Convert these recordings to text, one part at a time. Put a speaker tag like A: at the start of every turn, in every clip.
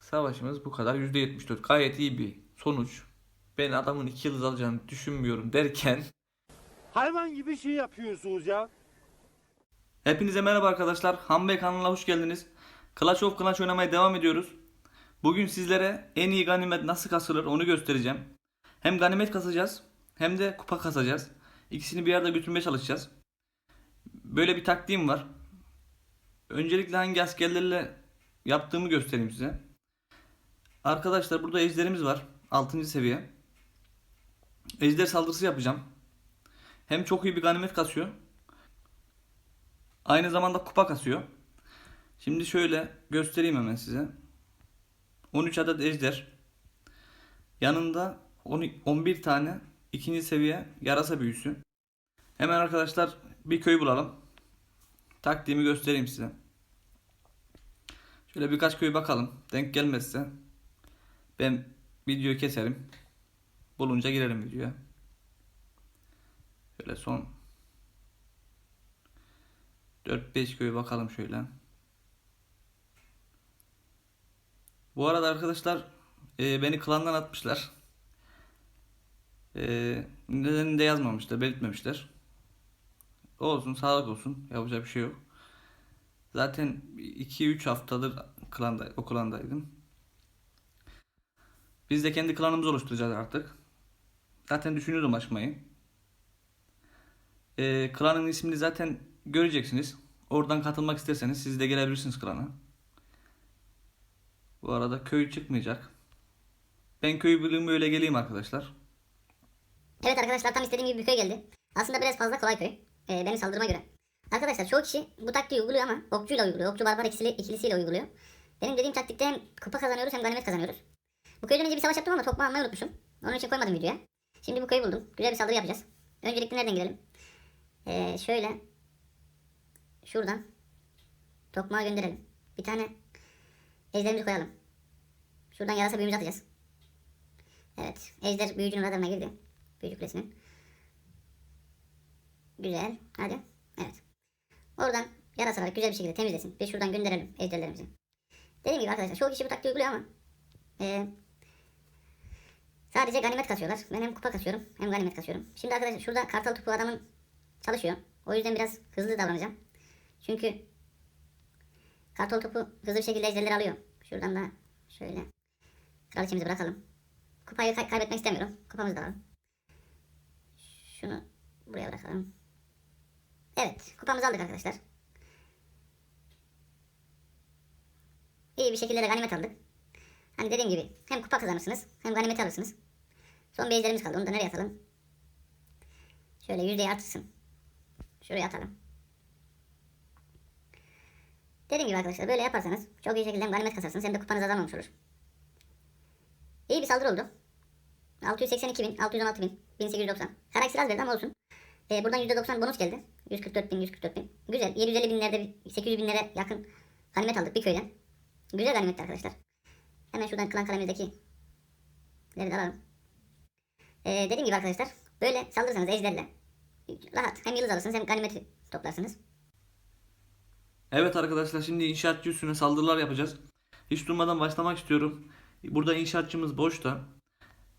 A: Savaşımız bu kadar. %74 gayet iyi bir sonuç. Ben adamın 2 yıldız alacağını düşünmüyorum derken
B: Hayvan gibi şey yapıyorsunuz ya.
A: Hepinize merhaba arkadaşlar. Hanbey kanalına hoş geldiniz. Clash of Clans oynamaya devam ediyoruz. Bugün sizlere en iyi ganimet nasıl kasılır onu göstereceğim. Hem ganimet kasacağız hem de kupa kasacağız. İkisini bir arada götürmeye çalışacağız. Böyle bir taktiğim var. Öncelikle hangi askerlerle yaptığımı göstereyim size. Arkadaşlar burada ejderimiz var. 6. seviye. Ejder saldırısı yapacağım. Hem çok iyi bir ganimet kasıyor. Aynı zamanda kupa kasıyor. Şimdi şöyle göstereyim hemen size. 13 adet ejder. Yanında 10 11 tane ikinci seviye yarasa büyüsü. Hemen arkadaşlar bir köy bulalım. Taktiğimi göstereyim size. Şöyle birkaç köy bakalım. Denk gelmezse ben videoyu keserim. Bulunca girerim videoya. Şöyle son 4-5 köy bakalım şöyle. Bu arada arkadaşlar e, beni klandan atmışlar. E, nedenini de yazmamışlar, belirtmemişler. Olsun, sağlık olsun. Yapacak bir şey yok. Zaten 2-3 haftadır klanda, o klandaydım. Biz de kendi klanımızı oluşturacağız artık. Zaten düşünüyordum açmayı. E, klanın ismini zaten göreceksiniz. Oradan katılmak isterseniz siz de gelebilirsiniz klana. Bu arada köy çıkmayacak. Ben köy bölümü öyle geleyim arkadaşlar.
C: Evet arkadaşlar tam istediğim gibi bir köy geldi. Aslında biraz fazla kolay köy. Ee, benim saldırıma göre. Arkadaşlar çoğu kişi bu taktiği uyguluyor ama okçuyla uyguluyor. Okçu barbar ikisili, ikilisiyle uyguluyor. Benim dediğim taktikte hem kupa kazanıyoruz hem ganimet kazanıyoruz. Bu köyden önce bir savaş yaptım ama tokma almayı unutmuşum. Onun için koymadım videoya. Şimdi bu köyü buldum. Güzel bir saldırı yapacağız. Öncelikle nereden girelim? Ee, şöyle. Şuradan. Tokmağı gönderelim. Bir tane ejderimizi koyalım. Şuradan yarasa büyümüzü atacağız. Evet. Ejder büyücünün radarına girdi. Büyücü kulesinin. Güzel. Hadi. Evet. Oradan yarasaları güzel bir şekilde temizlesin. Ve şuradan gönderelim ejderlerimizi. Dediğim gibi arkadaşlar çoğu kişi bu taktiği uyguluyor ama eee, sadece ganimet kasıyorlar. Ben hem kupa kasıyorum hem ganimet kasıyorum. Şimdi arkadaşlar şurada kartal topu adamın çalışıyor. O yüzden biraz hızlı davranacağım. Çünkü kartal topu hızlı bir şekilde ejderleri alıyor. Şuradan da şöyle kraliçemizi bırakalım. Kupayı kay- kaybetmek istemiyorum. Kupamızı da alalım. Şunu buraya bırakalım. Evet, kupamızı aldık arkadaşlar. İyi bir şekilde de ganimet aldık. Hani dediğim gibi hem kupa kazanırsınız hem ganimet alırsınız. Son bir ejderimiz kaldı. Onu da nereye atalım? Şöyle yüzdeyi artırsın. Şuraya atalım. Dediğim gibi arkadaşlar böyle yaparsanız çok iyi şekilde hem ganimet kasarsınız hem de kupanız azalmamış olur. İyi bir saldırı oldu. 682 bin, 616 bin, 1890. Karakter az verdi ama olsun. Ee, buradan %90 bonus geldi. 144 bin, 144 bin. Güzel. 750 binlerde, 800 binlere yakın ganimet aldık bir köyden. Güzel ganimetti arkadaşlar. Hemen şuradan klan kalemimizdeki leri de alalım. Ee, dediğim gibi arkadaşlar böyle saldırırsanız ejderle rahat hem yıldız alırsınız hem ganimeti toplarsınız.
A: Evet arkadaşlar şimdi inşaatçı üstüne saldırılar yapacağız. Hiç durmadan başlamak istiyorum. Burada inşaatçımız boşta.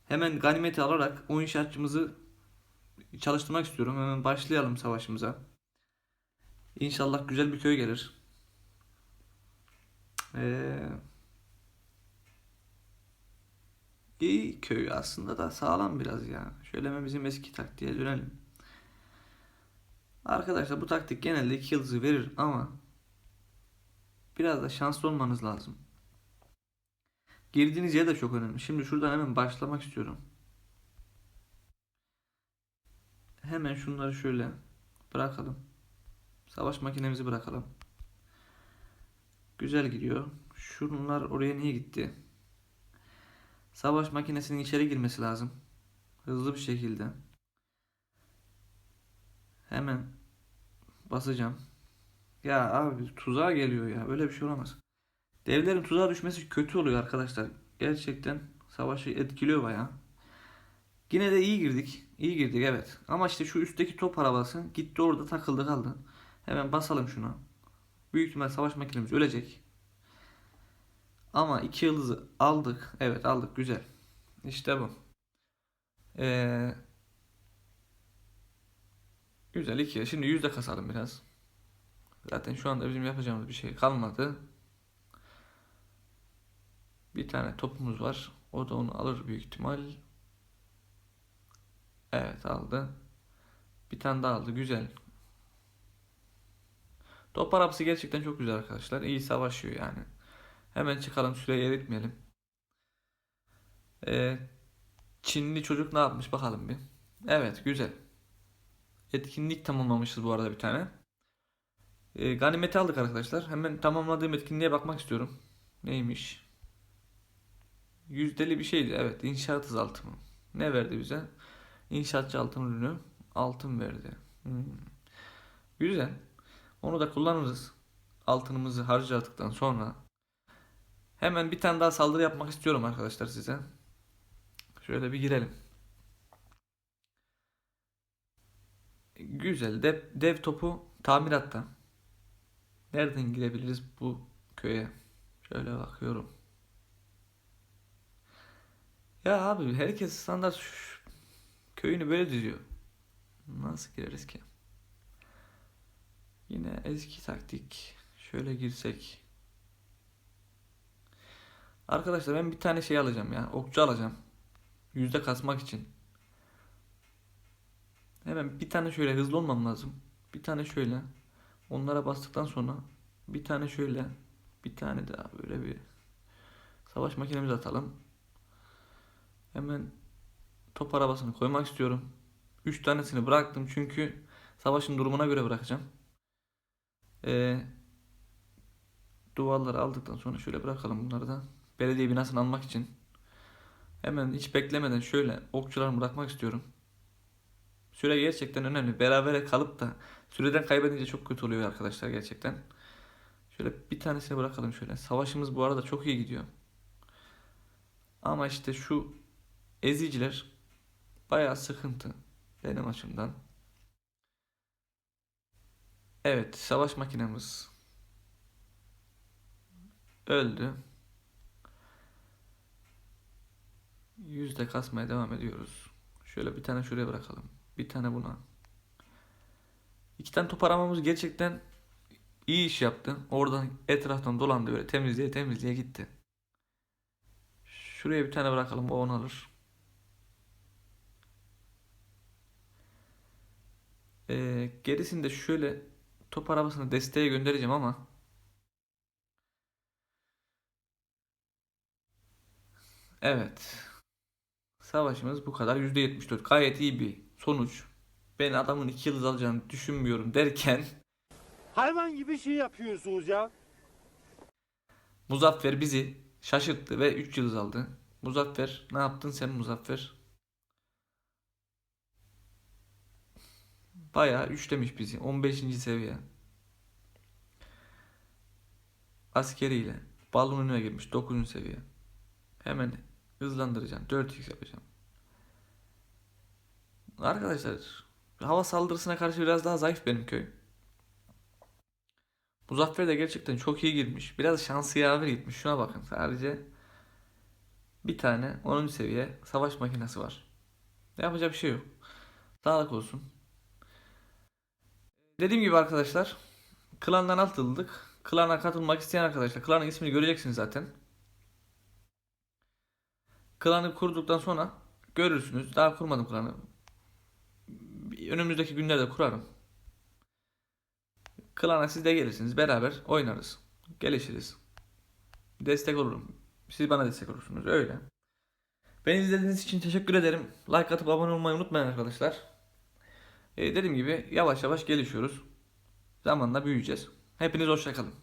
A: Hemen ganimeti alarak o inşaatçımızı çalıştırmak istiyorum. Hemen başlayalım savaşımıza. İnşallah güzel bir köy gelir. Ee, iyi köy aslında da sağlam biraz ya. Şöyle hemen bizim eski taktiğe dönelim. Arkadaşlar bu taktik genelde 2 yıldızı verir ama biraz da şanslı olmanız lazım. Girdiğiniz yer de çok önemli. Şimdi şuradan hemen başlamak istiyorum. Hemen şunları şöyle bırakalım. Savaş makinemizi bırakalım. Güzel gidiyor. Şunlar oraya niye gitti? Savaş makinesinin içeri girmesi lazım. Hızlı bir şekilde. Hemen basacağım. Ya abi tuzağa geliyor ya. Böyle bir şey olamaz. Devlerin tuzağa düşmesi kötü oluyor arkadaşlar. Gerçekten savaşı etkiliyor bayağı. Yine de iyi girdik. İyi girdik evet. Ama işte şu üstteki top arabası gitti orada takıldı kaldı. Hemen basalım şuna. Büyük ihtimal savaş makinemiz ölecek. Ama iki yıldızı aldık. Evet aldık güzel. İşte bu. Ee, güzel iki. Şimdi yüzde kasalım biraz. Zaten şu anda bizim yapacağımız bir şey kalmadı. Bir tane topumuz var. O da onu alır büyük ihtimal. Evet aldı. Bir tane daha aldı. Güzel. Top arabası gerçekten çok güzel arkadaşlar. İyi savaşıyor yani. Hemen çıkalım süreyi eritmeyelim. Ee, Çinli çocuk ne yapmış bakalım bir. Evet güzel. Etkinlik tamamlamışız bu arada bir tane. Ee, ganimeti aldık arkadaşlar. Hemen tamamladığım etkinliğe bakmak istiyorum. Neymiş? Yüzdeli bir şeydi. Evet inşaat hızaltımı. Ne verdi bize? İnşaatçı altın ürünü. Altın verdi. Hmm. Güzel. Onu da kullanırız. Altınımızı harcadıktan sonra. Hemen bir tane daha saldırı yapmak istiyorum arkadaşlar size. Şöyle bir girelim. Güzel. Dev, dev topu tamiratta. Nereden girebiliriz bu köye? Şöyle bakıyorum. Ya abi herkes standart köyünü böyle diziyor. Nasıl gireriz ki? Yine eski taktik. Şöyle girsek. Arkadaşlar ben bir tane şey alacağım ya. Okçu alacağım. Yüzde kasmak için. Hemen bir tane şöyle hızlı olmam lazım. Bir tane şöyle. Onlara bastıktan sonra bir tane şöyle. Bir tane daha böyle bir savaş makinemizi atalım. Hemen top arabasını koymak istiyorum. 3 tanesini bıraktım çünkü savaşın durumuna göre bırakacağım. Ee, duvarları aldıktan sonra şöyle bırakalım bunları da. Belediye binasını almak için. Hemen hiç beklemeden şöyle okçularımı bırakmak istiyorum. Süre gerçekten önemli. Berabere kalıp da süreden kaybedince çok kötü oluyor arkadaşlar gerçekten. Şöyle bir tanesini bırakalım şöyle. Savaşımız bu arada çok iyi gidiyor. Ama işte şu eziciler bayağı sıkıntı benim açımdan. Evet, savaş makinemiz öldü. Yüzde kasmaya devam ediyoruz. Şöyle bir tane şuraya bırakalım. Bir tane buna. İki tane top aramamız gerçekten iyi iş yaptı. Oradan etraftan dolandı böyle temizliğe temizliğe gitti. Şuraya bir tane bırakalım o onu alır. Ee, gerisini de şöyle top arabasını desteğe göndereceğim ama Evet. Savaşımız bu kadar. %74. Gayet iyi bir sonuç. Ben adamın 2 yıldız alacağını düşünmüyorum derken
B: Hayvan gibi şey yapıyorsunuz ya.
A: Muzaffer bizi şaşırttı ve 3 yıldız aldı. Muzaffer ne yaptın sen Muzaffer? Bayağı 3 demiş bizi. 15. seviye. Askeriyle. Balon önüne girmiş. 9. seviye. Hemen hızlandıracağım. 4x yapacağım. Arkadaşlar hava saldırısına karşı biraz daha zayıf benim köy. Muzaffer de gerçekten çok iyi girmiş. Biraz şansı yaver gitmiş. Şuna bakın sadece bir tane 10. seviye savaş makinesi var. Yapacak bir şey yok. Sağlık olsun. Dediğim gibi arkadaşlar klandan atıldık. Klana katılmak isteyen arkadaşlar klanın ismini göreceksiniz zaten. Klanı kurduktan sonra görürsünüz. Daha kurmadım klanı. Önümüzdeki günlerde kurarım. Klana siz de gelirsiniz. Beraber oynarız. Gelişiriz. Destek olurum. Siz bana destek olursunuz. Öyle. Beni izlediğiniz için teşekkür ederim. Like atıp abone olmayı unutmayın arkadaşlar. Ee, dediğim gibi yavaş yavaş gelişiyoruz. Zamanla büyüyeceğiz. Hepiniz hoşçakalın.